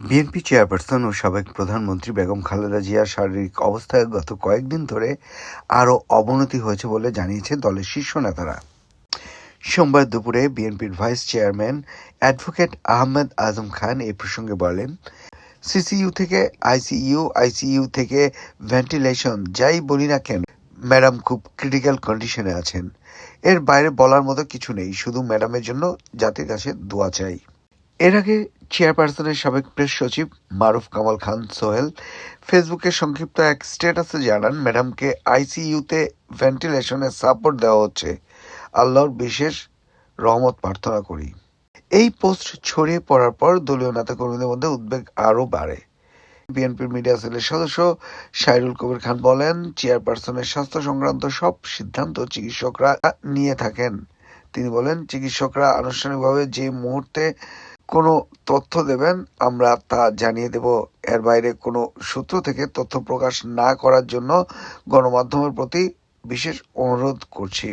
BNP chairperson ও সাবেক প্রধানমন্ত্রী বেগম খালেদা জিয়ার শারীরিক অবস্থায় গত কয়েকদিন ধরে আরও অবনতি হয়েছে বলে জানিয়েছে দলের শীর্ষ নেতারা। সোমবার দুপুরে বিএনপির vice chairman advocate Ahmed Azam Khan এই প্রসঙ্গে বলেন, সিসিইউ থেকে, আইসিইউ আইসিইউ থেকে ভেন্টিলেশন যাই বলি না কেন, ম্যাডাম খুব ক্রিটিক্যাল কন্ডিশনে আছেন। এর বাইরে বলার মতো কিছু নেই, শুধু ম্যাডামের জন্য জাতির কাছে দোয়া চাই। এর আগে চেয়ারপারসনের সাবেক প্রেস সচিব মারুফ কামাল খান সোহেল ফেসবুকে সংক্ষিপ্ত এক স্ট্যাটাসে জানান, ম্যাডামকে আইসিইউতে ভেন্টিলেশনের সাপোর্ট দেওয়া হচ্ছে। আল্লাহর বিশেষ রহমত প্রার্থনা করি। এই পোস্ট ছড়িয়ে পড়ার পর দলীয় নেতাকর্মীদের মধ্যে উদ্বেগ আরও বাড়ে। বিএনপির মিডিয়া সেলের সদস্য সাইরুল কবির খান বলেন, চেয়ারপারসনের স্বাস্থ্য সংক্রান্ত সব সিদ্ধান্ত চিকিৎসকরা নিয়ে থাকেন। তিনি বলেন, চিকিৎসকরা আনুষ্ঠানিকভাবে যে মুহূর্তে কোনো তথ্য দেবেন, আমরা তা জানিয়ে দেব। এর বাইরে কোনো সূত্র থেকে তথ্য প্রকাশ না করার জন্য গণমাধ্যমের প্রতি বিশেষ অনুরোধ করছি।